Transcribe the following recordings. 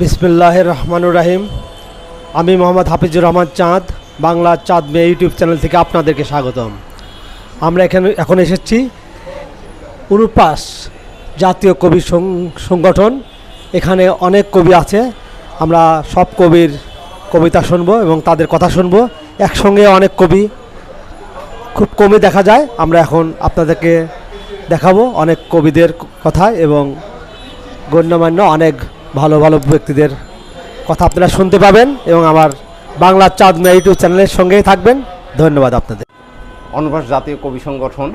বিসমিল্লাহ রহমানুর রাহিম। আমি মোহাম্মদ হাফিজুর রহমান চাঁদ, বাংলা চাঁদ মেয়ে ইউটিউব চ্যানেল থেকে আপনাদেরকে স্বাগতম। আমরা এখানে এখন এসেছি উরুপাস জাতীয় কবি সংগঠন। এখানে অনেক কবি আছে। আমরা সব কবির কবিতা শুনব এবং তাদের কথা শুনব। একসঙ্গে অনেক কবি। খুব কমই দেখা যায়। আমরা এখন আপনাদেরকে দেখাবো অনেক কবিদের কথা এবং গণ্যমান্য অনেক ভালো ভালো ব্যক্তিদের কথা আপনারা শুনতে পাবেন এবং আমার বাংলা চাঁদ ইউটিউব চ্যানেলের সঙ্গেই থাকবেন। ধন্যবাদ আপনাদের। অনবাস জাতীয় কবি সংগঠন,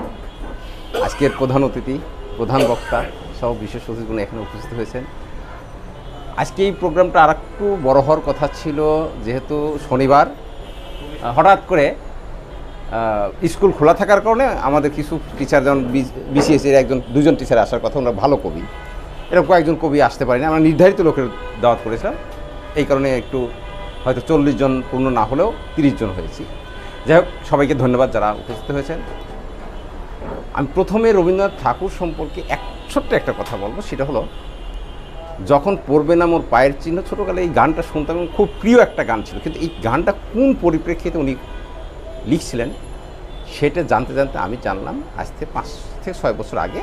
আজকের প্রধান অতিথি, প্রধান বক্তা সহ বিশেষ অতিথিগুলো এখানে উপস্থিত হয়েছেন। আজকে এই প্রোগ্রামটা আর একটু বড় হওয়ার কথা ছিল, যেহেতু শনিবার। হঠাৎ করে স্কুল খোলা থাকার কারণে আমাদের কিছু টিচার যেমন বিসিএস এর একজন, দুজন টিচার আসার কথা, ওনারা ভালো কবি। এরকম কয়েকজন কবি আসতে পারেনি। আমরা নির্ধারিত লোকের দাওয়াত করেছিলাম। এই কারণে একটু হয়তো চল্লিশ জন পূর্ণ না হলেও তিরিশ জন হয়েছি। যাই হোক, সবাইকে ধন্যবাদ যারা উপস্থিত হয়েছেন। আমি প্রথমে রবীন্দ্রনাথ ঠাকুর সম্পর্কে এক ছোট্ট একটা কথা বলব। সেটা হলো, যখন পড়বে না মোর পায়ের চিহ্ন, ছোটোকালে এই গানটা শুনতাম এবং খুব প্রিয় একটা গান ছিল। কিন্তু এই গানটা কোন পরিপ্রেক্ষিতে উনি লিখছিলেন, সেটা জানতে জানতে আমি জানলাম আজ থেকে পাঁচ থেকে ছয় বছর আগে।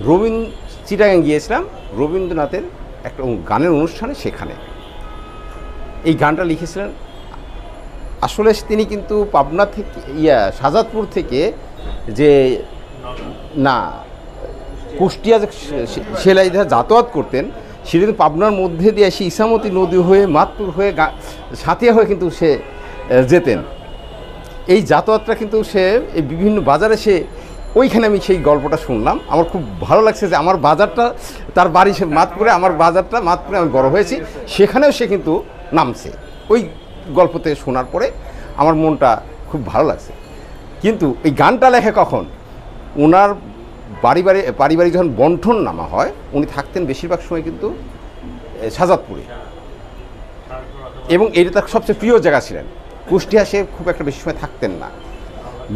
রবীন্দ্র চিটাগাং গিয়েছিলাম রবীন্দ্রনাথের একটা গানের অনুষ্ঠানে সেখানে। এই গানটা লিখেছিলেন, আসলে তিনি কিন্তু পাবনা থেকে, ইয়া, শাহজাদপুর থেকে যে, না, কুষ্টিয়া সে- সে- সেলাই যাতায়াত করতেন সেটা কিন্তু পাবনার মধ্যে দিয়ে সে ইসামতি নদী হয়ে, মাতপুর হয়ে সাথিয়া হয়ে কিন্তু সে যেতেন। এই যাতায়াতটা কিন্তু সে বিভিন্ন বাজারে সে ওইখানে আমি সেই গল্পটা শুনলাম। আমার খুব ভালো লাগছে যে আমার বাজারটা, তার বাড়ি মাতপুরে, আমার বাজারটা মাতপুরে আমি বড় হয়েছি। সেখানেও সে কিন্তু নামছে। ওই গল্পতে শোনার পরে আমার মনটা খুব ভালো লাগছে। কিন্তু এই গানটা লেখে কখন? ওনার বাড়ি বাড়ি, পারিবারিক যখন বন্ঠন নামা হয়, উনি থাকতেন বেশিরভাগ সময় কিন্তু সাজাদপুরে। এবং এটা তার সবচেয়ে প্রিয় জায়গা ছিলেন। কুষ্টিয়া সে খুব একটা বেশি সময় থাকতেন না।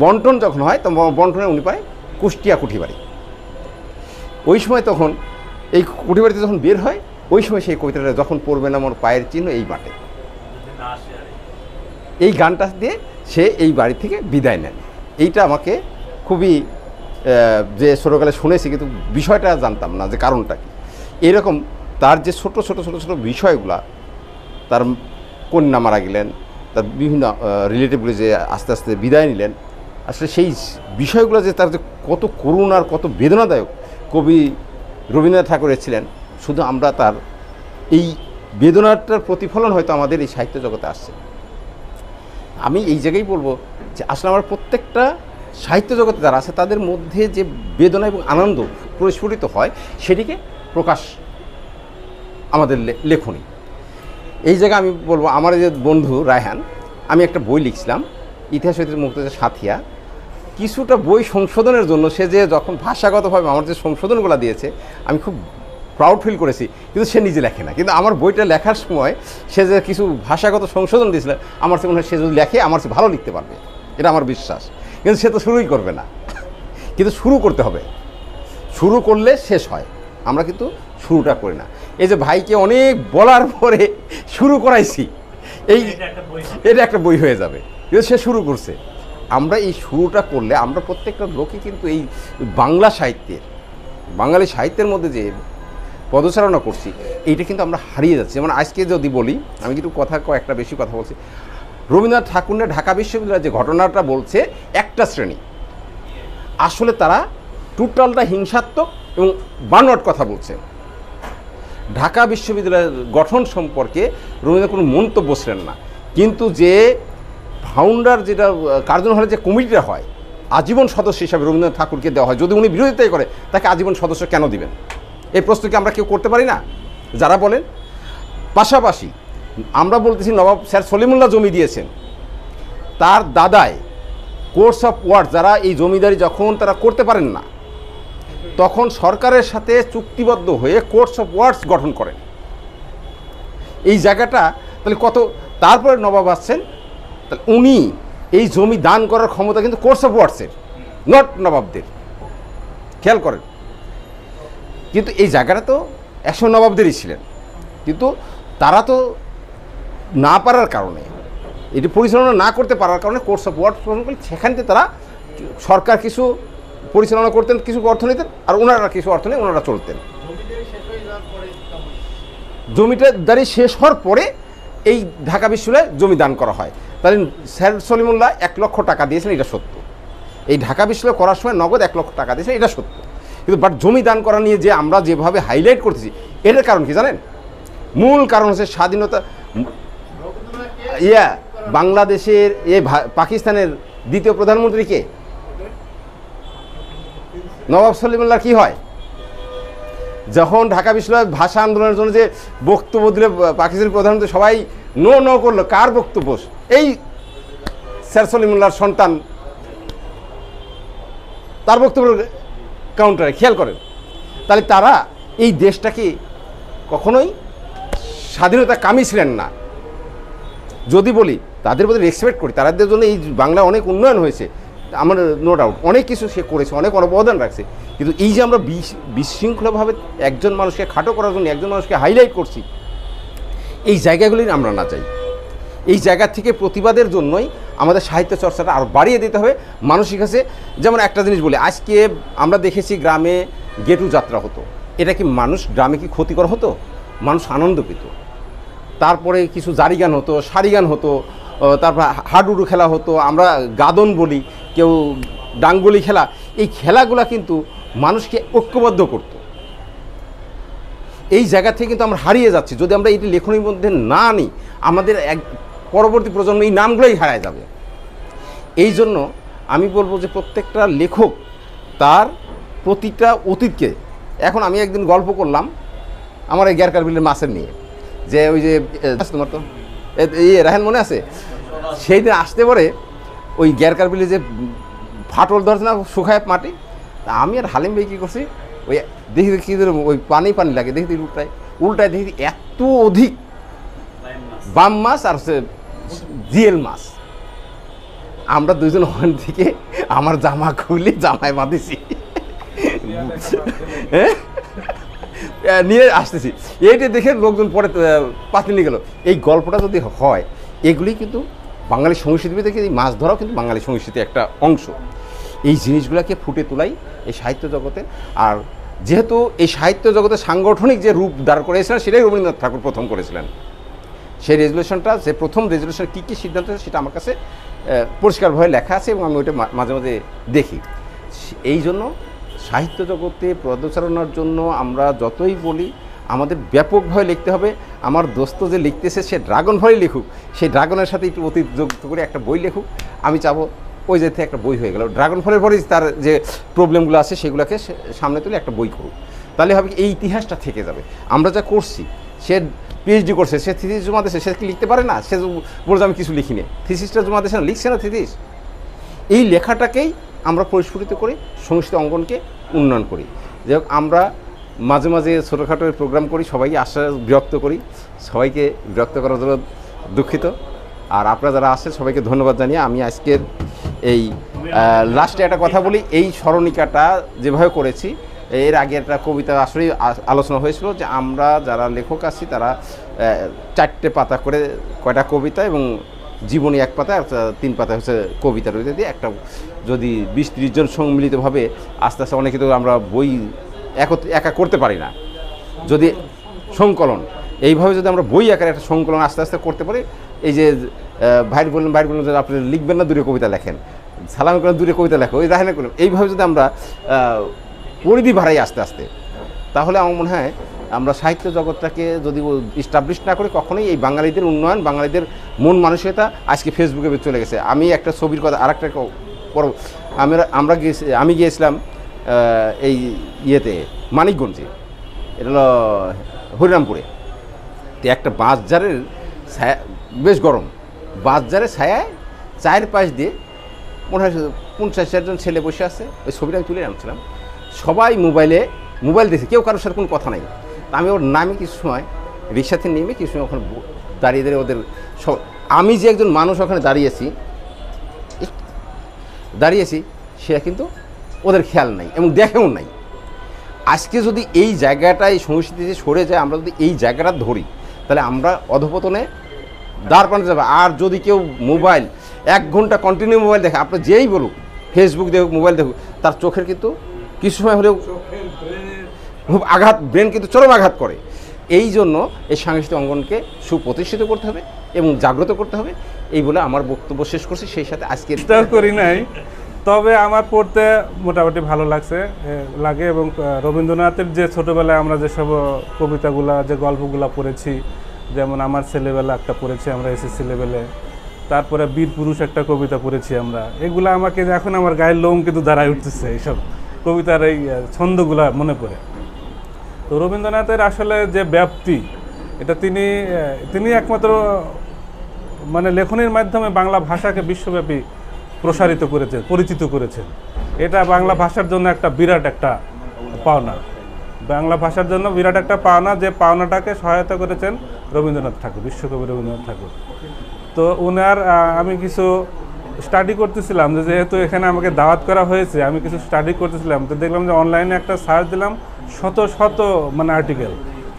বন্টন যখন হয় তো বন্টনে উনি পায় কুষ্টিয়া কুঠিবাড়ি। ওই সময় তখন এই কুঠিবাড়িতে যখন বের হয়, ওই সময় সেই কবিতাটা যখন পড়বে না আমার পায়ের চিহ্ন এই মাঠে। এই গানটা দিয়ে সে এই বাড়ি থেকে বিদায় নেন এইটা আমাকে খুবই যে ছোটোকালে শুনেছি, কিন্তু বিষয়টা জানতাম না যে কারণটা কি। এরকম তার যে ছোট ছোট ছোট ছোট বিষয়গুলা, তার কন্যা মারা গেলেন, তার বিভিন্ন রিলেটিভগুলি যে আস্তে আস্তে বিদায় নিলেন আসলে সেই বিষয়গুলো যে তার যে কত করুণ আর কত বেদনাদায়ক কবি রবীন্দ্রনাথ ঠাকুরের ছিলেন শুধু আমরা তার এই বেদনাটার প্রতিফলন হয়তো আমাদের এই সাহিত্য জগতে আসছে। আমি এই জায়গায় বলব যে আসলে আমার প্রত্যেকটা সাহিত্য জগতে যারা আছে, তাদের মধ্যে যে বেদনা এবং আনন্দ প্রস্ফুটিত হয়, সেটিকে প্রকাশ আমাদের লেখনী। এই জায়গায় আমি বলব, আমার যে বন্ধু রায়হান, আমি একটা বই লিখছিলাম, ইতিহাস মুক্তিযুদ্ধ সাথিয়া। কিছুটা বই সংশোধনের জন্য সে যে যখন ভাষাগতভাবে আমার যে সংশোধনগুলো দিয়েছে আমি খুব প্রাউড ফিল করেছি কিন্তু সে নিজে লেখে না। কিন্তু আমার বইটা লেখার সময় সে যে কিছু ভাষাগত সংশোধন দিয়েছিল আমার কাছে মনে হয় সে যদি লেখে আমার সে ভালো লিখতে পারবে। এটা আমার বিশ্বাস। কিন্তু সে তো শুরুই করবে না। কিন্তু শুরু করতে হবে। শুরু করলে শেষ হয়। আমরা কিন্তু শুরুটা করি না। এই যে ভাইকে অনেক বলার পরে শুরু করাইছি এই এটা একটা বই হয়ে যাবে। কিন্তু সে শুরু করছে। আমরা এই শুরুটা করলে আমরা প্রত্যেকটা লোকই কিন্তু এই বাংলা সাহিত্যের, বাঙালি সাহিত্যের মধ্যে যে পদচারণা করছি, এইটা কিন্তু আমরা হারিয়ে যাচ্ছি। যেমন আজকে যদি বলি, আমি কিন্তু কথা কয়েকটা বেশি কথা বলছি। রবীন্দ্রনাথ ঠাকুরের ঢাকা বিশ্ববিদ্যালয়ের যে ঘটনাটা বলছে, একটা শ্রেণি। আসলে তারা টোটালটা হিংসাত্মক এবং বানোয়াট কথা বলছে। ঢাকা বিশ্ববিদ্যালয়ের গঠন সম্পর্কে রবীন্দ্রনাথ কোনো মন্তব্য ছিলেন না। কিন্তু যে ফাউন্ডার যেটা কার্জন হলে যে কমিটিটা হয়, আজীবন সদস্য হিসাবে রবীন্দ্রনাথ ঠাকুরকে দেওয়া হয়, যদি উনি বিরোধিতাই করে, তাকে আজীবন সদস্য কেন দিবেন? এই প্রশ্ন কি আমরা কেউ করতে পারি না? যারা বলেন, পাশাপাশি আমরা বলতেছি নবাব স্যার সলিমুল্লাহ জমি দিয়েছেন, তার দাদায় কোর্স অফ ওয়ার্ড যারা এই জমিদারি যখন তারা করতে পারেন না, তখন সরকারের সাথে চুক্তিবদ্ধ হয়ে কোর্স অফ ওয়ার্ডস গঠন করেন। এই জায়গাটা, তাহলে কত, তারপরে নবাব আসছেন তাহলে উনি এই জমি দান করার ক্ষমতা কিন্তু কোর্স অফ ওয়ার্ডসের নট নবাবদের। খেয়াল করেন। কিন্তু এই জায়গাটা তো একশো নবাবদেরই ছিলেন। কিন্তু তারা তো না পারার কারণে, এটি পরিচালনা না করতে পারার কারণে কোর্স অফ ওয়ার্ড গ্রহণ করলে সেখান থেকে তারা সরকার কিছু পরিচালনা করতেন, কিছু অর্থ নিতেন, আর ওনারা কিছু অর্থ নিয়ে ওনারা চলতেন। জমিটা দাঁড়ি শেষ হওয়ার পরে এই ঢাকা বিশ্ববিদ্যালয়ে জমি দান করা হয়। তাহলে স্যার সলিমুল্লাহ এক লক্ষ টাকা দিয়েছেন, এটা সত্য। এই ঢাকা বিশ্ববিদ্যালয় করার সময় নগদ এক লক্ষ টাকা দিয়েছেন, এটা সত্য। কিন্তু বাট জমি দান করা নিয়ে যে আমরা যেভাবে হাইলাইট করতেছি, এটার কারণ কি জানেন? মূল কারণ হচ্ছে স্বাধীনতা, ইয়া, বাংলাদেশের, এ পাকিস্তানের দ্বিতীয় প্রধানমন্ত্রী কে? নবাব সলিমুল্লাহ কি হয়? যখন ঢাকা বিশ্ববিদ্যালয় ভাষা আন্দোলনের জন্য যে বক্তব্য দিলে পাকিস্তানি প্রধানমন্ত্রী, সবাই নো নো করল। কার বক্তব্য? এই স্যার সলিমুল্লাহর সন্তান, তার বক্তব্য কাউন্টারে খেয়াল করেন। তাহলে তারা এই দেশটাকে কখনোই স্বাধীনতা কামী ছিলেন না। যদি বলি, তাদের প্রতি রেসপেক্ট করি, তাদের জন্য এই বাংলা অনেক উন্নয়ন হয়েছে। আমার নো ডাউট অনেক কিছু সে করেছে, অনেক অবদান রাখছে। কিন্তু এই যে আমরা বিশ- বিশৃঙ্খলাভাবে একজন মানুষকে খাটো করার জন্য একজন মানুষকে হাইলাইট করছি, এই জায়গাগুলি আমরা না চাই। এই জায়গা থেকে প্রতিবাদের জন্যই আমাদের সাহিত্য চর্চাটা আরও বাড়িয়ে দিতে হবে। মানুষের কাছে যেমন একটা জিনিস বলি, আজকে আমরা দেখেছি গ্রামে গেটু যাত্রা হতো। এটা কি মানুষ গ্রামে কি ক্ষতিকর হতো? মানুষ আনন্দ পেত। তারপরে কিছু জারি গান হতো সারি গান হতো তারপর হাডুডু খেলা হতো, আমরা গাদন বলি, কেউ ডাঙ্গুলি খেলা। এই খেলাগুলা কিন্তু মানুষকে ঐক্যবদ্ধ করতো। এই জায়গা থেকে কিন্তু আমরা হারিয়ে যাচ্ছি। যদি আমরা এটি লেখনীর মধ্যে না আনি, আমাদের এক পরবর্তী প্রজন্ম এই নামগুলোই হারায় যাবে। এই জন্য আমি বলব যে প্রত্যেকটা লেখক তার প্রতিটা অতীতকে, এখন আমি একদিন গল্প করলাম আমার এই গ্যারকার বিলের মাছের নিয়ে, যে ওই যে তোমার তো? এই রাহেন মনে আছে? সেই দিন আসতে পরে ওই গ্যারকার বিলে যে ফাটল ধরছে না, শুকায় মাটি আমি আর হালিম ভাই কী করছি? ওই দেখি দেখি ওই পানি পানি লাগে, দেখি দেখি উল্টায়। উল্টায় দেখি এত অধিক বাম মাছ আর হচ্ছে জিএল মাছ। আমরা দুজন ওখান থেকে আমার জামা খুলে জামায় বাঁধেছি। হ্যাঁ? নিয়ে আসতেছি। এইটা দেখে লোকজন পরে পাতি নিয়ে গেল। এই গল্পটা যদি হয়, এগুলি কিন্তু বাঙালি সংস্কৃতি থেকে এই মাছ ধরাও কিন্তু বাঙালি সংস্কৃতির একটা অংশ। এই জিনিসগুলোকে ফুটে তোলাই এই সাহিত্য জগতে। আর যেহেতু এই সাহিত্য জগতে সাংগঠনিক যে রূপ দাঁড় করেছিলেন সেটাই রবীন্দ্রনাথ ঠাকুর প্রথম করেছিলেন। সেই রেজলিউশনটা, যে প্রথম রেজলিউশন কী কী সিদ্ধান্ত সেটা আমার কাছে পরিষ্কারভাবে লেখা আছে এবং আমি ওইটা মাঝে মাঝে দেখি। এই জন্য সাহিত্য জগতে পদচারণার জন্য আমরা যতই বলি, আমাদের ব্যাপকভাবে লিখতে হবে। আমার দোস্ত যে লিখতেছে, সে ড্রাগন ভয় লিখুক। সেই ড্রাগনের সাথে একটু অতীত যুক্ত করে একটা বই লেখুক। আমি চাবো ওই যে থেকে একটা বই হয়ে গেল। ড্রাগন ফলের পরেই তার যে প্রবলেমগুলো আছে সেগুলোকে সামনে তুলে একটা বই করুক। তাহলে হবে এই ইতিহাসটা থেকে যাবে। আমরা যা করছি, সে পিএইচডি করছে, সে থিসিস জমা দিয়েছে, সে লিখতে পারে না? সে বলছে, আমি কিছু লিখিনি। থিসিসটা জমা দিয়েছে না, লিখছে না থিসিস এই লেখাটাকেই আমরা পরিস্ফুটিত করি সংস্কৃত অঙ্গনকে উন্নয়ন করি। যাই আমরা মাঝে মাঝে ছোটোখাটো প্রোগ্রাম করি, সবাইকে আশ্বাস বিরক্ত করি, সবাইকে বিরক্ত করার জন্য দুঃখিত। আর আপনারা যারা আসেন সবাইকে ধন্যবাদ জানিয়ে আমি আজকের এই লাস্টে একটা কথা বলি, এই স্মরণিকাটা যেভাবে করেছি, এর আগে একটা কবিতা আসলে আ- আলোচনা হয়েছিল যে আমরা যারা লেখক আছি, তারা চারটে পাতা করে কয়টা কবিতা এবং জীবনী এক পাতা আর তিন পাতা হচ্ছে কবিতা রয়েছে। দিয়ে একটা যদি বিশ ত্রিশ জন সম্মিলিতভাবে আস্তে আস্তে অনেকে তো আমরা বই একা করতে পারি না। যদি সংকলন, এইভাবে যদি আমরা বই আকারে একটা সংকলন আস্তে আস্তে করতে পারি, এই যে ভাইর বললেন ভাইর বললেন আপনি লিখবেন না, দূরে কবিতা লেখেন। সালাম করেন দূরে কবিতা লেখো। ওই রাহেনা করলেন। এইভাবে যদি আমরা পরিধি বাড়াই আস্তে আস্তে, তাহলে আমার মনে হয় আমরা সাহিত্য জগৎটাকে যদি ইস্টাবলিশ না করি, কখনোই এই বাঙালিদের উন্নয়ন, বাঙালিদের মন মানসিকতা আজকে ফেসবুকে চলে গেছে। আমি একটা ছবির কথা আর একটা আমরা আমরা গিয়েছি, আমি গিয়েছিলাম এই ইয়েতে, মানিকগঞ্জে। এটা হলো হরিরামপুরে। তো একটা বাঁশঝাড়ের ছায়া বেশ গরম। বাঁশঝাড়ের ছায়ায় চায়ের পাশ দিয়ে মনে হয় পঞ্চাশ ষাটজন ছেলে বসে আছে। ওই ছবিটা আমি তুলে আনছিলাম। সবাই মোবাইলে মোবাইল দেখছে। কেউ কারোর সাথে কোনো কথা নাই। আমি ওর নামে কিছু সময়, রিক্সাতে নেমে কিছু সময় ওখানে দাঁড়িয়ে দাঁড়িয়ে ওদের আমি যে একজন মানুষ ওখানে দাঁড়িয়েছি দাঁড়িয়েছি সেটা কিন্তু ওদের খেয়াল নাই এবং দেখেও নাই। আজকে যদি এই জায়গাটা এই সংস্কৃতিতে সরে যায়, আমরা যদি এই জায়গাটা ধরি, তাহলে আমরা অধপতনে দাঁড় পানো যাবে আর যদি কেউ মোবাইল, এক ঘণ্টা কন্টিনিউ মোবাইল দেখে, আপনি যেই বলুক ফেসবুক দেখুক, মোবাইল দেখুক, তার চোখের কিন্তু কিছু সময় হলেও খুব আঘাত ব্রেন কিন্তু চরম আঘাত করে। এই জন্য এই সাংস্কৃতিক অঙ্গনকে সুপ্রতিষ্ঠিত করতে হবে এবং জাগ্রত করতে হবে। এই বলে আমার বক্তব্য শেষ করছি। সেই সাথে আজকে করি নাই। তবে আমার পড়তে মোটামুটি ভালো লাগছে লাগে এবং রবীন্দ্রনাথের যে ছোটোবেলায় আমরা যেসব কবিতাগুলা, যে গল্পগুলা পড়েছি যেমন আমার ছেলেবেলা একটা পড়েছি আমরা এসএসসি লেভেলে, তারপরে বীর পুরুষ একটা কবিতা পড়েছি আমরা। এগুলা আমাকে এখন আমার গায়ের লোম কিন্তু দাঁড়ায় উঠতেছে এইসব কবিতার এই ছন্দগুলা মনে পড়ে। তো রবীন্দ্রনাথের আসলে যে ব্যাপ্তি, এটা তিনি তিনি একমাত্র মানে লেখনের মাধ্যমে বাংলা ভাষাকে বিশ্বব্যাপী প্রসারিত করেছেন, পরিচিত করেছেন। এটা বাংলা ভাষার জন্য একটা বিরাট একটা পাওনা। বাংলা ভাষার জন্য বিরাট একটা পাওনা, যে পাওনাটাকে সহায়তা করেছেন রবীন্দ্রনাথ ঠাকুর, বিশ্বকবি রবীন্দ্রনাথ ঠাকুর। তো ওনার আমি কিছু স্টাডি করতেছিলাম, যে যেহেতু এখানে আমাকে দাওয়াত করা হয়েছে, আমি কিছু স্টাডি করতেছিলাম, তো দেখলাম যে অনলাইনে একটা সার্চ দিলাম, শত শত মানে আর্টিকেল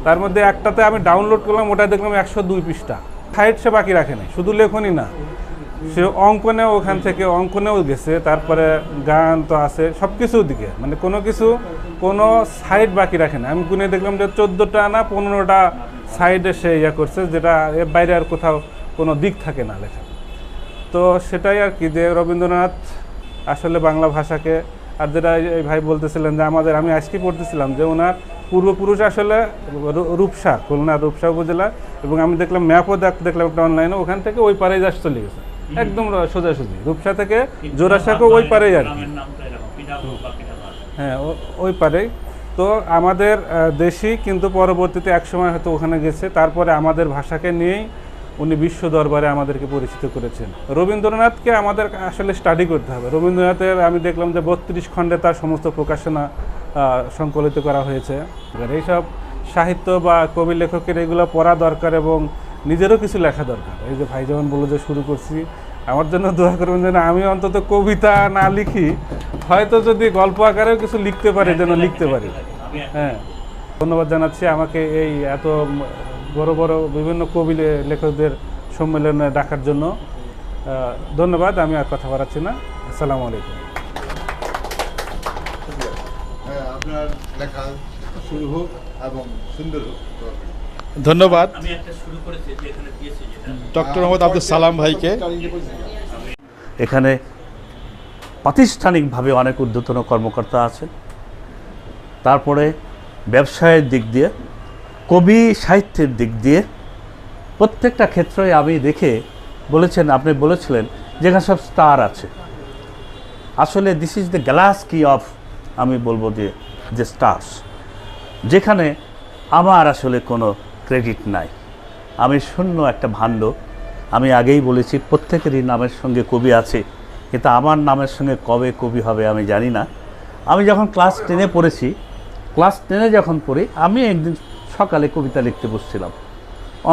তার মধ্যে একটাতে আমি ডাউনলোড করলাম, ওটা দেখলাম একশো দুই পৃষ্ঠা। সাইড সে বাকি রাখে নাই, শুধু লেখনই না। সে অঙ্কনেও ওখান থেকে অঙ্কনেও গেছে, তারপরে গান তো আছে সব কিছুর দিকে। মানে কোনো কিছু কোনো সাইড বাকি রাখে না। আমি গুনে দেখলাম যে চোদ্দোটা না পনেরোটা সাইডে সে ইয়ে করছে যেটা এর বাইরে আর কোথাও কোনো দিক থাকে না লেখা। তো সেটাই আর কি যে রবীন্দ্রনাথ আসলে বাংলা ভাষাকে আর যেটা এই- ভাই বলতেছিলেন যে আমাদের আমি আজকে পড়তেছিলাম যে ওনার পূর্বপুরুষ আসলে রূপসা খুলনা রূপসা উপজেলা এবং আমি দেখলাম ম্যাপও দেখলাম একটা অনলাইনে ওখান থেকে ওই পারেই যাস চলে গেছে। একদম সোজাসুজি। রূপসা থেকে জোড়াসাঁকো ওই পারেই আর কি। হ্যাঁ ওই পারেই। তো আমাদের দেশি কিন্তু পরবর্তীতে একসময় হয়তো ওখানে গেছে। তারপরে আমাদের ভাষাকে নিয়েই উনি বিশ্ব দরবারে আমাদেরকে পরিচিত করেছেন। রবীন্দ্রনাথকে আমাদের আসলে স্টাডি করতে হবে। রবীন্দ্রনাথের আমি দেখলাম যে বত্রিশ খণ্ডে তার সমস্ত প্রকাশনা সংকলিত করা হয়েছে। এবার এইসব সাহিত্য বা কবি লেখকের এগুলো পড়া দরকার এবং নিজেরও কিছু লেখা দরকার। এই যে ভাই যেমন বলল যে শুরু করছি আমার জন্য দোয়া করবেন যেন আমি অন্তত কবিতা না লিখি। হয়তো যদি গল্প আকারেও কিছু লিখতে পারি, যেন লিখতে পারি। হ্যাঁ। ধন্যবাদ জানাচ্ছি আমাকে এই এত বড় বড় বিভিন্ন কবি লেখকদের সম্মেলনে ডাকার জন্য। ধন্যবাদ, আমি আর কথা বাড়াচ্ছি না। আসসালামু আলাইকুম। হ্যাঁ আপনার লেখা শুরু হোক এবং সুন্দর হোক। ধন্যবাদ। আমি একটা শুরু করেছি যে এখানে দিয়েছি যেটা। ডক্টর মোহাম্মদ আব্দুল সালাম ভাইকে। এখানে প্রাতিষ্ঠানিকভাবে অনেক ঊর্ধ্বতন কর্মকর্তা আছেন তারপরে ব্যবসায়ের দিক দিয়ে কবি সাহিত্যের দিক দিয়ে প্রত্যেকটা ক্ষেত্রে আমি দেখে বলেছেন আপনি বলেছিলেন যেখানে সব স্টার আছে। আসলে দিস ইজ দ্য গ্লাস কি অফ আমি বলব যে যে স্টার্স যেখানে আমার আসলে কোনো ক্রেডিট নাই। আমি শূন্য একটা ভাণ্ড। আমি আগেই বলেছি, প্রত্যেকেরই নামের সঙ্গে কবি আছে, কিন্তু আমার নামের সঙ্গে কবে কবি হবে আমি জানি না। আমি যখন ক্লাস টেনে পড়েছি ক্লাস টেনে যখন পড়ি, আমি একদিন সকালে কবিতা লিখতে বসছিলাম।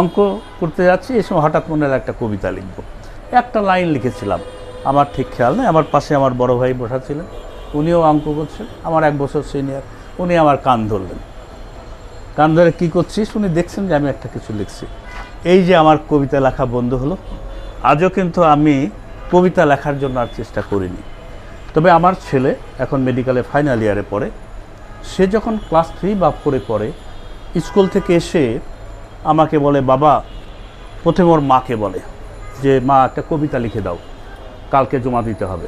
অঙ্ক করতে যাচ্ছি এই সময় হঠাৎ মনে একটা কবিতা লিখব। একটা লাইন লিখেছিলাম, আমার ঠিক খেয়াল নেই, আমার পাশে আমার বড় ভাই বসা ছিলেন, উনিও অঙ্ক করছেন, আমার এক বছর সিনিয়র উনি আমার কান ধরলেন। কান ধরে কী করছিস? উনি দেখছেন যে আমি একটা কিছু লিখছি। এই যে আমার কবিতা লেখা বন্ধ হলো, আজও কিন্তু আমি কবিতা লেখার জন্য আর চেষ্টা করিনি। তবে আমার ছেলে এখন মেডিকেলে ফাইনাল ইয়ারে পড়ে। সে যখন ক্লাস থ্রি বা ফোরে পড়ে স্কুল থেকে এসে আমাকে বলে, বাবা, প্রথমে ওর মাকে বলে যে, মা, একটা কবিতা লিখে দাও। কালকে জমা দিতে হবে।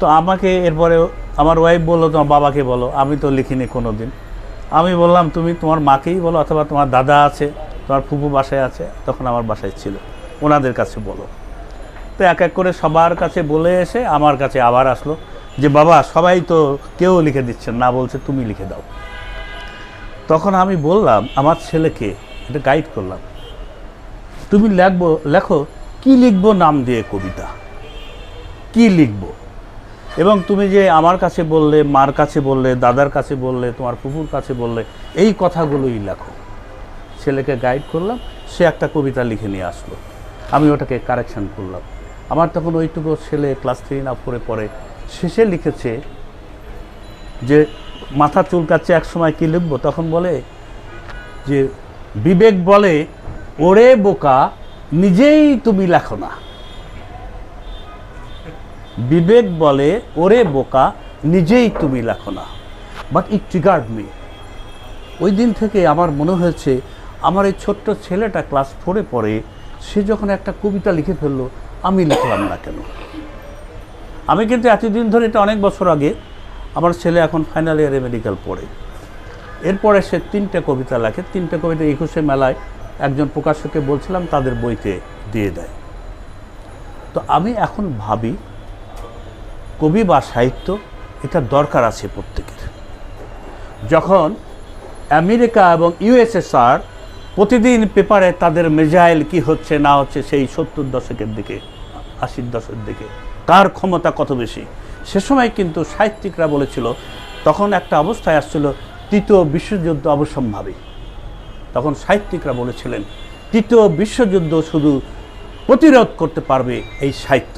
তো আমাকে এরপরে আমার ওয়াইফ বলল, তোমার বাবাকে বলো। আমি তো লিখিনি কোনো দিন আমি বললাম, তুমি তোমার মাকেই বলো অথবা তোমার দাদা আছে, তোমার ফুপু বাসায় আছে। তখন আমার বাসায় ছিল। ওনাদের কাছে বলো। তো এক এক করে সবার কাছে বলে এসে আমার কাছে আবার আসলো যে, বাবা, সবাই তো কেউ লিখে দিচ্ছেন না, বলছে তুমি লিখে দাও। তখন আমি বললাম, আমার ছেলেকে এটা গাইড করলাম। তুমি লেখবো, লেখো, কি লিখব নাম দিয়ে কবিতা? কি লিখব? এবং তুমি যে আমার কাছে বললে, মার কাছে বললে, দাদার কাছে বললে, তোমার ফুপুর কাছে বললে, এই কথাগুলোই লেখো। ছেলেকে গাইড করলাম, সে একটা কবিতা লিখে নিয়ে আসলো। আমি ওটাকে কারেকশন করলাম। আমার তখন ওইটুকু ছেলে ক্লাস থ্রি না ফোরে পড়ে। শেষে লিখেছে যে, মাথা চুলকাচ্ছে এক সময় কী লিখব? তখন বলে যে, বিবেক বলে, ওরে বোকা, নিজেই তুমি লেখো না। বিবেক বলে, ওরে বোকা, নিজেই তুমি লেখো না। বাট ইট ট্রিগার্ড মি ওই দিন থেকে আমার মনে হয়েছে, আমার এই ছোট্ট ছেলেটা ক্লাস ফোরে পড়ে, সে যখন একটা কবিতা লিখে ফেলল, আমি লিখলাম না কেন? আমি কিন্তু এতদিন ধরে এটা অনেক বছর আগে আমার ছেলে এখন ফাইনাল ইয়ারে মেডিকেল পড়ে। এরপরে সে তিনটে কবিতা লেখে, তিনটে কবিতা একুশে মেলায় একজন প্রকাশককে বলছিলাম, তাদের বইতে দিয়ে দেয়। তো আমি এখন ভাবি কবি বা সাহিত্য, এটা দরকার আছে প্রত্যেকের। যখন আমেরিকা এবং ইউএসএসআর প্রতিদিন পেপারে তাদের মেজাইল কি হচ্ছে, না হচ্ছে, সেই সত্তর দশকের দিকে, আশির দশকের দিকে কার ক্ষমতা কত বেশি? সে সময় কিন্তু সাহিত্যিকরা বলেছিল, তখন একটা অবস্থায় আসছিল, তৃতীয় বিশ্বযুদ্ধ অবসম্ভাবী তখন সাহিত্যিকরা বলেছিলেন, তৃতীয় বিশ্বযুদ্ধ শুধু প্রতিরোধ করতে পারবে এই সাহিত্য।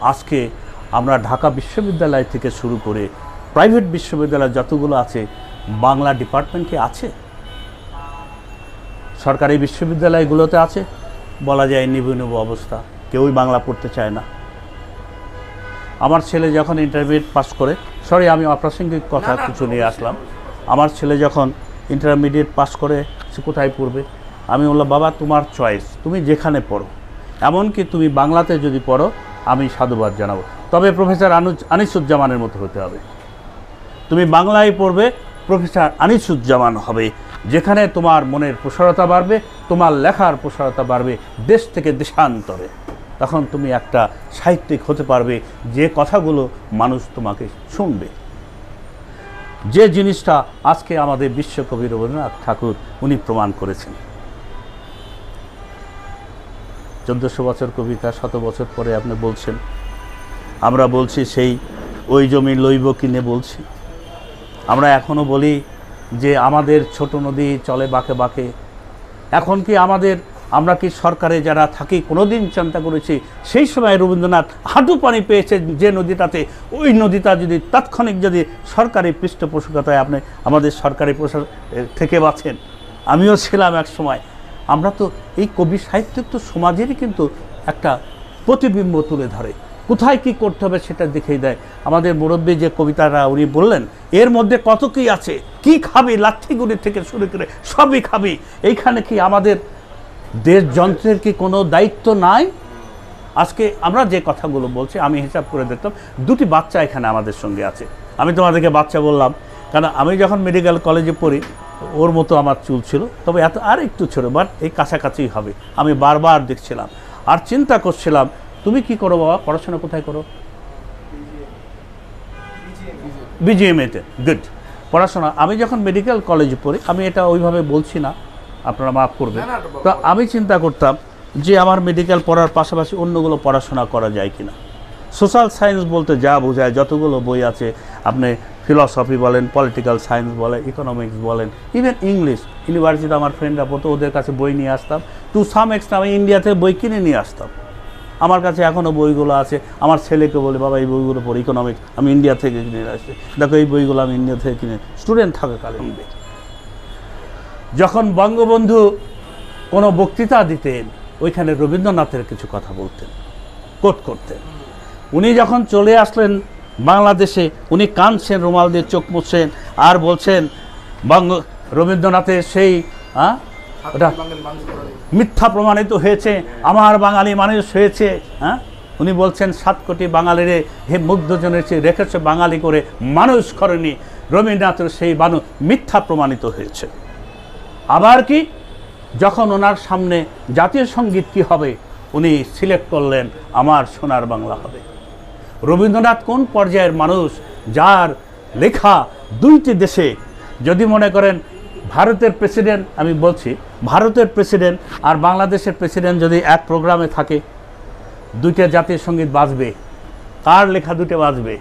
আজকে আমরা ঢাকা বিশ্ববিদ্যালয় থেকে শুরু করে প্রাইভেট বিশ্ববিদ্যালয় যতগুলো আছে বাংলা ডিপার্টমেন্ট কি আছে? সরকারি বিশ্ববিদ্যালয়গুলোতে আছে? বলা যায় নিবু নিবু অবস্থা কেউই বাংলা পড়তে চায় না। আমার ছেলে যখন ইন্টারমিডিয়েট পাস করে সরি আমি অপ্রাসঙ্গিক কথা কিছু নিয়ে আসলাম। আমার ছেলে যখন ইন্টারমিডিয়েট পাস করে সে কোথায় পড়বে? আমি বললাম বাবা তোমার চয়েস তুমি যেখানে পড়ো। এমনকি তুমি বাংলাতে যদি পড়ো আমি সাধুবাদ জানাব। তবে প্রফেসর আনুজ আনিসুজ্জামানের মতো হতে হবে। তুমি বাংলায় পড়বে, প্রফেসর আনিসুজ্জামান হবে, যেখানে তোমার মনের প্রসারতা বাড়বে, তোমার লেখার প্রসারতা বাড়বে, দেশ থেকে দেশান্তরে। তখন তুমি একটা সাহিত্যিক হতে পারবে, যে কথাগুলো মানুষ তোমাকে শুনবে। যে জিনিসটা আজকে আমাদের বিশ্বকবি রবীন্দ্রনাথ ঠাকুর উনি প্রমাণ করেছেন। চোদ্দোশো বছর কবিতা, শত বছর পরে আপনি বলছেন। আমরা বলছি, সেই ওই জমি লইব কিনে বলছি। আমরা এখনও বলি যে, আমাদের ছোট নদী চলে বাঁকে বাঁকে। এখন কি আমাদের, আমরা কি সরকারে যারা থাকি, কোনোদিন চিন্তা করেছি, সেই সময় রবীন্দ্রনাথ হাঁটু পানি পেয়েছে যে নদীটাতে, ওই নদীটা যদি তাৎক্ষণিক যদি সরকারি পৃষ্ঠপোষকতায় আপনি আমাদের সরকারি থেকে বাঁচেন। আমিও ছিলাম এক সময়। আমরা তো এই কবি সাহিত্য তো সমাজেরই কিন্তু একটা প্রতিবিম্ব তুলে ধরে। কোথায় কি করতে হবে সেটা দেখিয়ে দেয়। আমাদের মুরব্বী যে কবিতাটা উনি বললেন, এর মধ্যে কত কি আছে? কি খাবি? লাঠিগুলি থেকে শুরু করে সবই খাবি। এইখানে কি আমাদের দেশ যন্ত্রের কি কোনো দায়িত্ব নাই? আজকে আমরা যে কথাগুলো বলছি, আমি হিসাব করে দেখতাম, দুটি বাচ্চা এখানে আমাদের সঙ্গে আছে। আমি তোমাদেরকে বাচ্চা বললাম, কারণ আমি যখন মেডিকেল কলেজে পড়ি ওর মতো আমার চুল ছিল। তবে এত আর একটু ছিল বাট এই কাছাকাছি হবে। আমি বারবার দেখছিলাম। আর চিন্তা করছিলাম তুমি কি করো বাবা? পড়াশোনা কোথায় করো? বিজিএমএতে গুড পড়াশোনা আমি যখন মেডিকেল কলেজে পড়ি আমি এটা ওইভাবে বলছি না আপনারা মাফ করবেন। তো আমি চিন্তা করতাম যে আমার মেডিকেল পড়ার পাশাপাশি অন্যগুলো পড়াশোনা করা যায় কিনা। সোশ্যাল সায়েন্স বলতে যা বোঝায় যতগুলো বই আছে আপনি ফিলসফি বলেন পলিটিক্যাল সায়েন্স বলেন ইকোনমিক্স বলেন ইভেন ইংলিশ ইউনিভার্সিটিতে আমার ফ্রেন্ডরা পড়তো ওদের কাছে বই নিয়ে আসতাম। টু সাম এক্সটেন্ট আমি ইন্ডিয়া থেকে বই কিনে নিয়ে আসতাম। আমার কাছে এখনও বইগুলো আছে। আমার ছেলেকে বলে, বাবা, এই বইগুলো পড়ি ইকোনমিক্স আমি ইন্ডিয়া থেকে কিনে আসছি। দেখো, এই বইগুলো আমি ইন্ডিয়া থেকে কিনে স্টুডেন্ট থাকাকালীন। যখন বঙ্গবন্ধু কোনো বক্তৃতা দিতেন, ওইখানে রবীন্দ্রনাথের কিছু কথা বলতেন কোট করতেন। উনি যখন চলে আসলেন বাংলাদেশে উনি কাঁদছেন, রুমাল দিয়ে চোখ মুছছেন আর বলছেন বঙ্গ রবীন্দ্রনাথের সেই ওটা মিথ্যা প্রমাণিত হয়েছে, আমার বাঙালি মানুষ হয়েছে হ্যাঁ উনি বলছেন, সাত কোটি বাঙালিরে হে মুগ্ধজনের চেয়ে রেখেছে বাঙালি করে মানুষ করেনি। রবীন্দ্রনাথের সেই বানু মিথ্যা প্রমাণিত হয়েছে। আবার কি? যখন ওনার সামনে জাতীয় সংগীত কি হবে, উনি সিলেক্ট করলেন, আমার সোনার বাংলা হবে। রবীন্দ্রনাথ কোন পর্যায়ের মানুষ যার লেখা দুইটি দেশে? যদি মনে করেন ভারতের প্রেসিডেন্ট, আমি বলছি ভারতের প্রেসিডেন্ট আর বাংলাদেশের প্রেসিডেন্ট যদি এক প্রোগ্রামে থাকে, দুইটা জাতীয় সংগীত বাজবে কার লেখা দুটো বাজবে।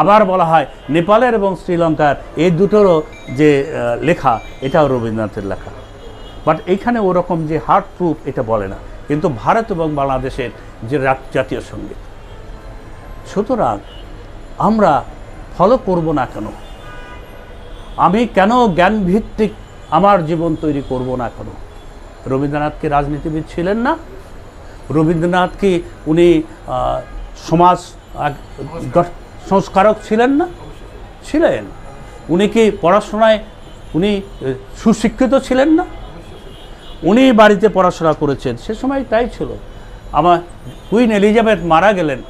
আবার বলা হয় নেপালের এবং শ্রীলঙ্কার, এই দুটোরও যে লেখা, এটাও রবীন্দ্রনাথের লেখা। বাট এইখানে ওরকম যে হার্ড প্রুফ এটা বলে না। কিন্তু ভারত এবং বাংলাদেশের যে জাতীয় সংগীত সুতরাং আমরা ফলো করব না কেন? আমি কেন জ্ঞানভিত্তিক আমার জীবন তৈরি করব না কেন? রবীন্দ্রনাথ কি রাজনীতিবিদ ছিলেন না? রবীন্দ্রনাথ কি উনি সমাজ সংস্কারক ছিলেন না? ছিলেন। উনি কি পড়াশোনায়, উনি সুশিক্ষিত ছিলেন না? উনি বাড়িতে পড়াশোনা করেছেন। সে সময় তাই ছিল। আমার কুইন এলিজাবেথ মারা গেলেন।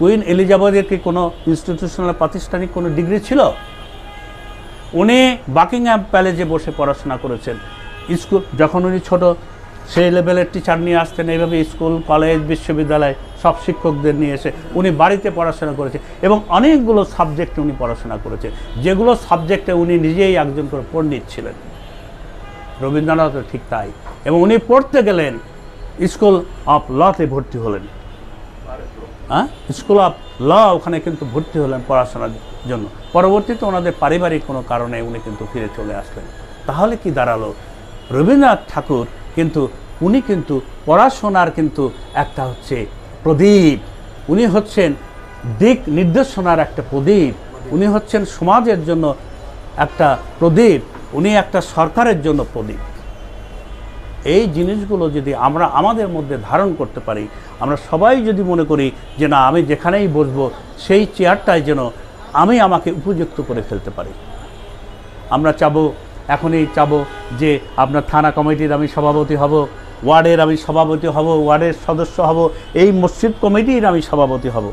কুইন এলিজাবেথের কি কোনো ইনস্টিটিউশনাল প্রাতিষ্ঠানিক কোনো ডিগ্রি ছিল? উনি বাকিংহাম প্যালেজে বসে পড়াশোনা করেছেন। স্কুল যখন উনি ছোট, সেই লেভেলের টিচার নিয়ে আসতেন, এইভাবে স্কুল কলেজ বিশ্ববিদ্যালয় সব শিক্ষকদের নিয়ে এসে উনি বাড়িতে পড়াশোনা করেছে এবং অনেকগুলো সাবজেক্টে উনি পড়াশোনা করেছেন। যেগুলো সাবজেক্টে উনি নিজেই একজন করে পণ্ডিত ছিলেন। রবীন্দ্রনাথও ঠিক তাই। এবং উনি পড়তে গেলেন, স্কুল অফ লতে ভর্তি হলেন। হ্যাঁ? স্কুল অফ ল ওখানে কিন্তু ভর্তি হলেন পড়াশোনার জন্য। পরবর্তীতে ওনাদের পারিবারিক কোনো কারণে উনি কিন্তু ফিরে চলে আসলেন। তাহলে কি দাঁড়াল? রবীন্দ্রনাথ ঠাকুর কিন্তু, উনি কিন্তু পড়াশোনার কিন্তু একটা হচ্ছে প্রদীপ। উনি হচ্ছেন দিক নির্দেশনার একটা প্রদীপ। উনি হচ্ছেন সমাজের জন্য একটা প্রদীপ। উনি একটা সরকারের জন্য প্রদীপ। এই জিনিসগুলো যদি আমরা আমাদের মধ্যে ধারণ করতে পারি, আমরা সবাই যদি মনে করি যে না, আমি যেখানেই বসবো সেই চেয়ারটায় যেন আমি আমাকে উপযুক্ত করে ফেলতে পারি। আমরা চাবো, এখনই চাবো যে আপনার থানা কমিটির আমি সভাপতি হব, ওয়ার্ডের আমি সভাপতি হব, ওয়ার্ডের সদস্য হব, এই মসজিদ কমিটির আমি সভাপতি হব।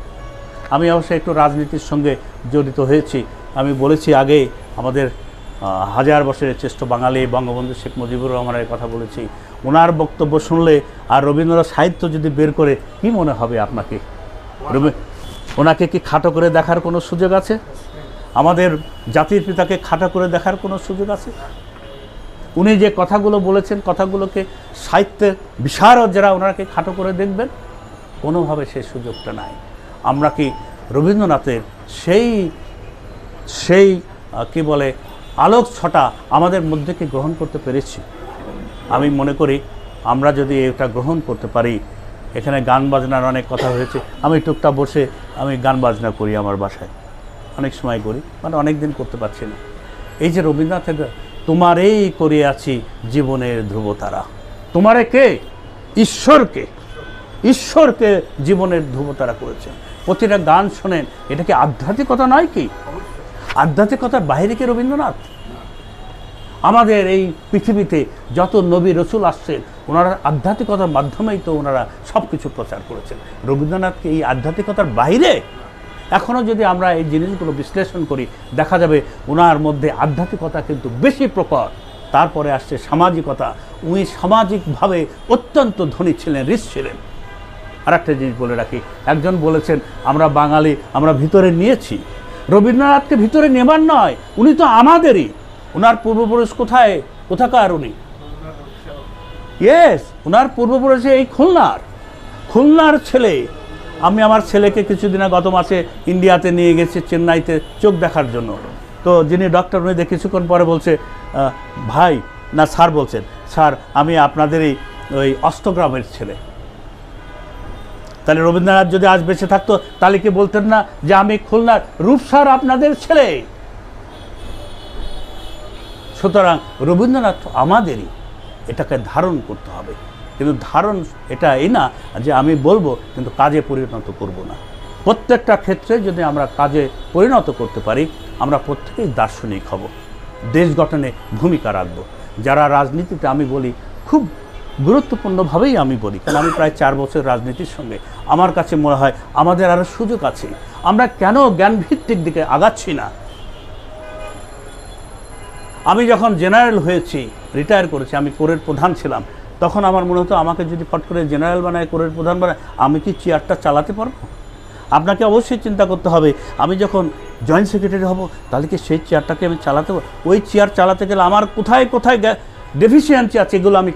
আমি অবশ্যই একটু রাজনীতির সঙ্গে জড়িত হয়েছি। আমি বলেছি আগে আমাদের হাজার বছরের শ্রেষ্ঠ বাঙালি বঙ্গবন্ধু শেখ মুজিবুর রহমানের কথা বলেছি। ওনার বক্তব্য শুনলে আর রবীন্দ্রনাথ সাহিত্য যদি বের করে, কি মনে হবে আপনাকে? ওনাকে কি খাটো করে দেখার কোনো সুযোগ আছে? আমাদের জাতির পিতাকে খাটো করে দেখার কোনো সুযোগ আছে? উনি যে কথাগুলো বলেছেন, কথাগুলোকে সাহিত্যের বিশারদ যারা ওনাকে খাটো করে দেখবেন, কোনোভাবে সেই সুযোগটা নাই। আমরা কি রবীন্দ্রনাথের সেই সেই কি বলে আলোক ছটা আমাদের মধ্যে কি গ্রহণ করতে পেরেছি। আমি মনে করি আমরা যদি এটা গ্রহণ করতে পারি, এখানে গান বাজনার অনেক কথা হয়েছে। আমি টুকটা বসে আমি গান বাজনা করি আমার বাসায়। অনেক সময় করি মানে অনেক দিন করতে পারছি না। এই যে রবীন্দ্রনাথের তোমারেই করে আছি জীবনের ধ্রুবতারা। তোমারে কে? ঈশ্বরকে। ঈশ্বরকে জীবনের ধ্রুবতারা করেছেন। প্রতিটা গান শোনেন, এটা কি আধ্যাত্মিকতা নয় কি? আধ্যাত্মিকতার বাইরে কি রবীন্দ্রনাথ? আমাদের এই পৃথিবীতে যত নবী রসুল আসছেন, ওনারা আধ্যাত্মিকতার মাধ্যমেই তো ওনারা সব কিছু প্রচার করেছেন। রবীন্দ্রনাথকে এই আধ্যাত্মিকতার বাইরে? এখনও যদি আমরা এই জিনিসগুলো বিশ্লেষণ করি, দেখা যাবে ওনার মধ্যে আধ্যাত্মিকতা কিন্তু বেশি প্রকট। তারপরে আসছে সামাজিকতা। উনি সামাজিকভাবে অত্যন্ত ধনী ছিলেন ঋষ ছিলেন। আর একটা জিনিস বলে রাখি, একজন বলেছেন, আমরা বাঙালি, আমরা ভিতরে নিয়েছি। রবীন্দ্রনাথকে ভিতরে নেবার নয়, উনি তো আমাদেরই। ওনার পূর্বপুরুষ কোথায়? কোথাকার উনি? ইয়েস ওনার পূর্বপুরুষে এই খুলনার। খুলনার ছেলে। আমি আমার ছেলেকে কিছুদিন গত মাসে ইন্ডিয়াতে নিয়ে গেছি, চেন্নাইতে চোখ দেখার জন্য। তো যিনি ডক্টর উনি কিছুক্ষণ পরে বলছে ভাই, না স্যার বলছেন। স্যার আমি আপনাদেরই ওই অষ্টগ্রামের ছেলে। তাহলে রবীন্দ্রনাথ যদি আজ বেঁচে থাকতো, তাহলে কি বলতেন না যে আমি খুলনার রূপসার আপনাদের ছেলে? সুতরাং রবীন্দ্রনাথ আমাদেরই, এটাকে ধারণ করতে হবে। কিন্তু ধারণ এটা এই না যে আমি বলব, কিন্তু কাজে পরিণত করব না। প্রত্যেকটা ক্ষেত্রে যদি আমরা কাজে পরিণত করতে পারি, আমরা প্রত্যেকেই দার্শনিক হব। দেশ গঠনে ভূমিকা রাখব। যারা রাজনীতিতে আমি বলি, খুব গুরুত্বপূর্ণভাবেই আমি বলি, কারণ আমি প্রায় চার বছর রাজনীতির সঙ্গে। আমার কাছে মনে হয় আমাদের আরও সুযোগ আছে। আমরা কেন জ্ঞানভিত্তিক দিকে আগাচ্ছি না? আমি যখন জেনারেল হয়েছি, রিটায়ার করেছি, আমি কোরের প্রধান ছিলাম, তখন আমার মনে হতো আমাকে যদি ফট করে জেনারেল বানায়, কোরের প্রধান বানায়, আমি কি চেয়ারটা চালাতে পারব? আপনাকে অবশ্যই চিন্তা করতে হবে, আমি যখন জয়েন্ট সেক্রেটারি হব, তাহলে কি সেই চেয়ারটাকে আমি চালাতে ওই চেয়ার চালাতে গেলে আমার কোথায় কোথায় ডেফিসিয়েন্সি আছে, এগুলো আমি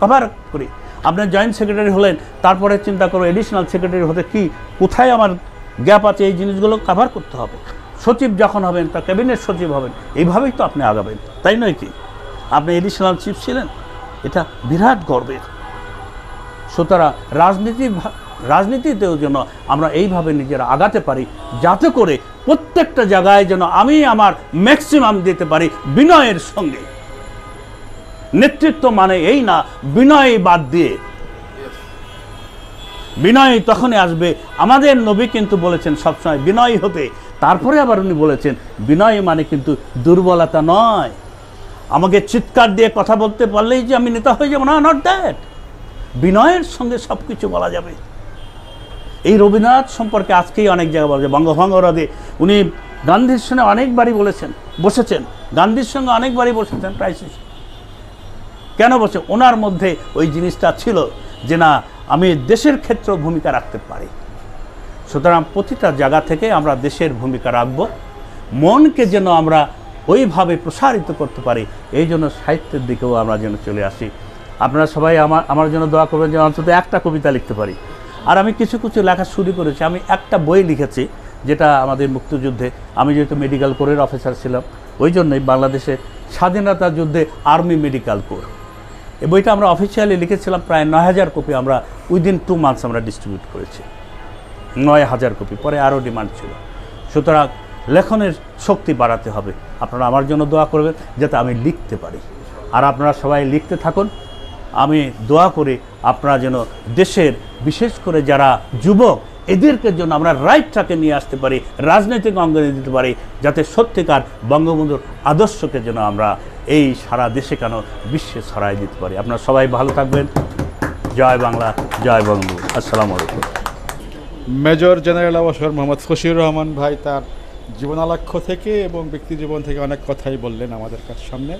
কভার করি। আপনার জয়েন্ট সেক্রেটারি হলেন, তারপরে চিন্তা করো এডিশনাল সেক্রেটারি হতে কি, কোথায় আমার গ্যাপ আছে, এই জিনিসগুলো কভার করতে হবে। সচিব যখন হবেন তা ক্যাবিনেট সচিব হবেন, এইভাবেই তো আপনি আগাবেন, তাই নয় কি? আপনি এডিশনাল চিফ ছিলেন, এটা বিরাট গর্বের। সুতরাং রাজনীতি রাজনীতিতেও যেন আমরা এইভাবে নিজেরা আগাতে পারি, যাতে করে প্রত্যেকটা জায়গায় যেন আমি আমার ম্যাক্সিমাম দিতে পারি বিনয়ের সঙ্গে। নেতৃত্ব মানে এই না, বিনয় বাদ দিয়ে। বিনয় তখনই আসবে। আমাদের নবী কিন্তু বলেছেন সবসময় বিনয় হতে। তারপরে আবার উনি বলেছেন, বিনয় মানে কিন্তু দুর্বলতা নয়। আমাকে চিৎকার দিয়ে কথা বলতে পারলেই যে আমি নেতা হয়ে যাব, না নট দ্যাট বিনয়ের সঙ্গে সব কিছু বলা যাবে। এই রবীন্দ্রনাথ সম্পর্কে আজকেই অনেক জায়গায় বলা যায়। বঙ্গভঙ্গ হ্রদে উনি গান্ধীর সঙ্গে অনেকবারই বলেছেন, বসেছেন। গান্ধীর সঙ্গে অনেকবারই বসেছেন ক্রাইসিস কেন বসে ওনার মধ্যে ওই জিনিসটা ছিল যে না, আমি দেশের ক্ষেত্রে ভূমিকা রাখতে পারি। সুতরাং প্রতিটা জায়গা থেকে আমরা দেশের ভূমিকা রাখব। মনকে যেন আমরা ওইভাবে প্রসারিত করতে পারি, এই জন্য সাহিত্যের দিকেও আমরা যেন চলে আসি। আপনারা সবাই আমার আমার জন্য দোয়া করবেন যে অন্তত একটা কবিতা লিখতে পারি। আর আমি কিছু কিছু লেখা শুরু করেছি। আমি একটা বই লিখেছি, যেটা আমাদের মুক্তিযুদ্ধে, আমি যেহেতু মেডিকেল কোরের অফিসার ছিলাম, ওই জন্যই বাংলাদেশে স্বাধীনতা যুদ্ধে আর্মি মেডিকেল কোর এই বইটা আমরা অফিসিয়ালি লিখেছিলাম প্রায় নয় হাজার কপি আমরা উইদিন টু মান্থস আমরা ডিস্ট্রিবিউট করেছি। নয় হাজার কপি, পরে আরও ডিমান্ড ছিল। সুতরাং লেখনের শক্তি বাড়াতে হবে। আপনারা আমার জন্য দোয়া করবেন যাতে আমি লিখতে পারি। আর আপনারা সবাই লিখতে থাকুন। আমি দোয়া করি আপনারা যেন দেশের, বিশেষ করে যারা যুবক, এদেরকে জন্য আমরা রাইট ট্রাকে নিয়ে আসতে পারি, রাজনৈতিক অঙ্গনে দিতে পারি, যাতে সত্যিকার বঙ্গবন্ধুর আদর্শকে যেন আমরা এই সারা দেশে কেন বিশ্বে ছড়াই দিতে পারি? আপনারা সবাই ভালো থাকবেন। জয় বাংলা, জয় বঙ্গবন্ধু। আসসালামু আলাইকুম। মেজর জেনারেল অবসর মোহাম্মদ ফশিউর রহমান ভাই তার জীবনালক্ষ্য থেকে এবং ব্যক্তি জীবন থেকে অনেক কথাই বললেন আমাদের কাছে সামনে।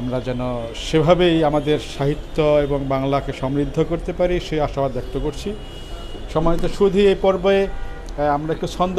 আমরা যেন সেভাবেই আমাদের সাহিত্য এবং বাংলাকে সমৃদ্ধ করতে পারি সেই আশাবাদ ব্যক্ত করছি। সম্মানিত সুধী, এই পর্বে আমরা একটু ছন্দ